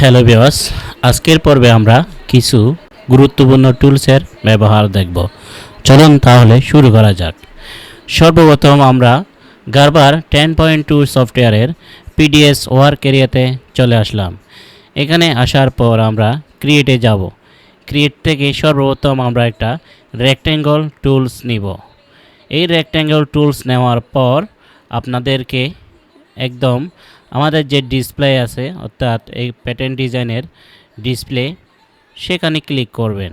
Hello বিওয়াস আজকের পর্বে আমরা কিছু গুরুত্বপূর্ণ টুলসের ব্যবহার দেখব। চলুন তাহলে শুরু করা যাক। সর্বপ্রথম আমরা গারবার টেন পয়েন্ট টু সফটওয়্যারের পিডিএস ওয়ার্ক এরিয়াতে চলে আসলাম। এখানে আসার পর আমরা ক্রিয়েটে যাব। ক্রিয়েট থেকে সর্বপ্রথম আমরা একটা রেক্ট্যাঙ্গল টুলস নিব। এই রেক্ট্যাঙ্গল টুলস নেওয়ার পর আপনাদেরকে একদম আমাদের যে ডিসপ্লে আছে, অর্থাৎ এই প্যাটার্ন ডিজাইনের ডিসপ্লে সেখানে ক্লিক করবেন।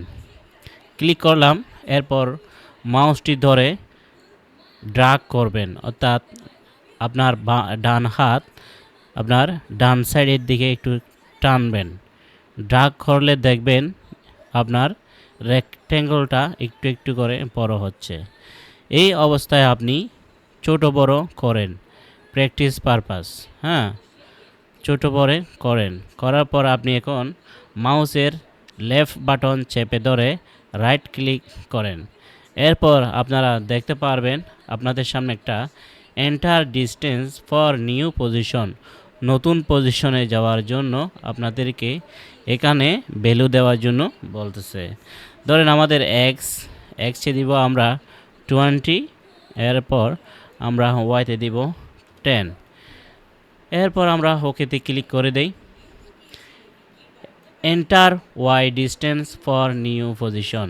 ক্লিক করলাম, এরপর মাউসটি ধরে ড্রাগ করবেন। অর্থাৎ আপনার ডান হাত আপনার ডান সাইডের দিকে একটু টানবেন। ড্রাগ করলে দেখবেন আপনার রেক্ট্যাঙ্গলটা একটু একটু করে বড় হচ্ছে। এই অবস্থায় আপনি ছোট বড় করেন। প্র্যাকটিস পারপাস হ্যাঁ? ছোটো বড় করেন। করার পর আপনি এখন মাউসের লেফট বাটন চেপে ধরে রাইট ক্লিক করেন। এরপর আপনারা দেখতে পারবেন আপনাদের সামনে একটা enter distance for new position নতুন পজিশনে যাওয়ার জন্য আপনাদেরকে এখানে ভ্যালু দেওয়ার জন্য বলতেছে। ধরেন আমাদের এক্স এক্সে দিব আমরা টোয়েন্টি এরপর আমরা ওয়াইতে দিব টেন এরপর আমরা ওকেতে ক্লিক করে দেই। Enter Y distance for new position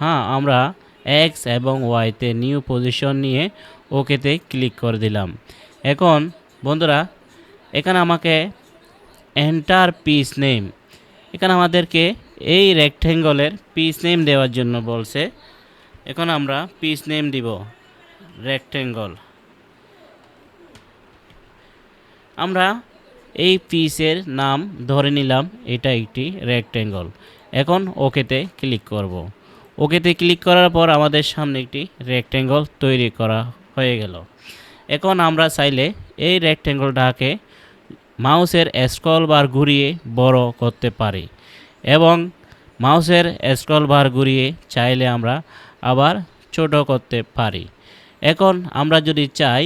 হ্যাঁ আমরা এক্স এবং ওয়াইতে নিউ পজিশন নিয়ে ওকেতে ক্লিক করে দিলাম। এখন, বন্ধুরা, এখানে আমাকে এন্টার পিস নেম এখানে আমাদেরকে এই রেক্ট্যাঙ্গলের পিস নেম দেওয়ার জন্য বলছে। এখন আমরা পিস নেম দিব রেক্ট্যাঙ্গল আমরা এই পিসের নাম ধরে নিলাম, এটা একটি রেক্ট্যাঙ্গল এখন ওকেতে ক্লিক করব। ওকেতে ক্লিক করার পর আমাদের সামনে একটি রেক্ট্যাঙ্গল তৈরি করা হয়ে গেল। এখন আমরা চাইলে এই রেক্ট্যাঙ্গলটাকে মাউসের স্ক্রল বার ঘুরিয়ে বড় করতে পারি এবং মাউসের স্ক্রল বার ঘুরিয়ে চাইলে আমরা আবার ছোট করতে পারি। এখন আমরা যদি চাই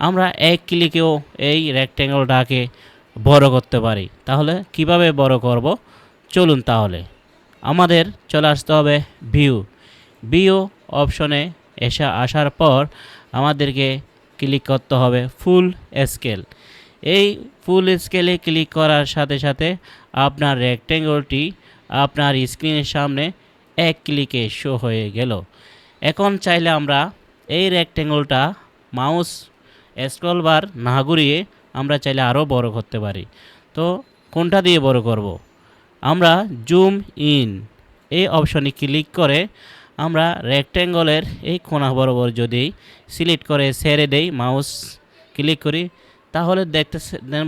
আমরা এক ক্লিকেও এই রেক্ট্যাঙ্গলটাকে বড় করতে পারি। তাহলে কীভাবে বড় করব? চলুন তাহলে। আমাদের চলে আসতে হবে ভিউ ভিউ অপশনে এসে আসার পর আমাদেরকে ক্লিক করতে হবে ফুল স্কেল এই ফুল স্কেলে ক্লিক করার সাথে সাথে আপনার রেক্ট্যাঙ্গলটি আপনার স্ক্রিনের সামনে এক ক্লিকে শো হয়ে গেল। এখন চাইলে আমরা এই রেক্ট্যাঙ্গলটা মাউস স্ক্রল বার না ঘুরিয়ে আমরা চাইলে আরও বড় করতে পারি। তো কোনটা দিয়ে বড় করব। আমরা জুম ইন। এই অপশনে ক্লিক করে আমরা রেক্ট্যাঙ্গলের এই কোনা বরাবর যদি সিলেক্ট করে ছেড়ে দেই মাউস ক্লিক করি, তাহলে দেখতে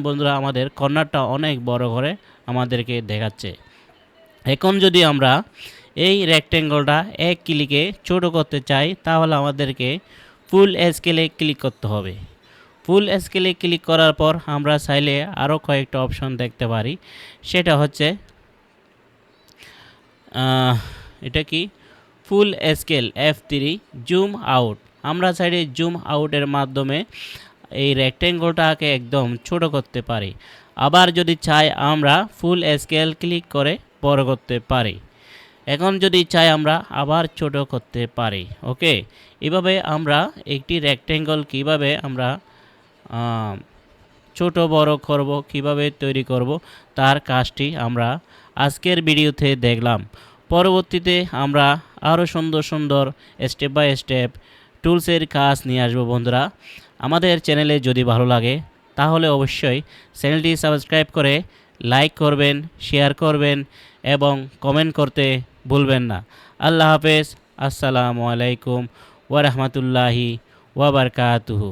বন্ধুরা আমাদের কর্নারটা অনেক বড় করে আমাদেরকে দেখাচ্ছে। এখন যদি আমরা এই রেক্ট্যাঙ্গলটা এক ক্লিকে ছোট করতে চাই, তাহলে আমাদেরকে ফুল স্কেলে ক্লিক করতে হবে। ফুল স্কেলে ক্লিক করার পর আমরা চাইলে আরও কয়েকটা অপশন দেখতে পারি। সেটা হচ্ছে এটা কি? Full scale F three zoom out আমরা চাইলে জুম আউটের মাধ্যমে এই রেক্ট্যাঙ্গলটাকে একদম ছোট করতে পারি। আবার যদি চাই আমরা ফুল স্কেল ক্লিক করে বড় করতে পারি। এখন যদি চাই আমরা আবার ছোট করতে পারি। ওকে এভাবে আমরা একটি রেক্ট্যাঙ্গল কীভাবে আমরা ছোট, বড় করব, কীভাবে তৈরি করব, তার কাজটি আমরা আজকের ভিডিওতে দেখলাম। পরবর্তীতে আমরা আরও সুন্দর সুন্দর স্টেপ বাই স্টেপ টুলসের কাজ নিয়ে আসব বন্ধুরা। আমাদের চ্যানেলে যদি ভালো লাগে, তাহলে অবশ্যই চ্যানেলটি সাবস্ক্রাইব করে লাইক করবেন শেয়ার করবেন এবং কমেন্ট করতে ভুলবেন না। আল্লাহ হাফেজ। আসসালামু আলাইকুম ওরহমতুল্লাহি ওয়াবারকাতুহু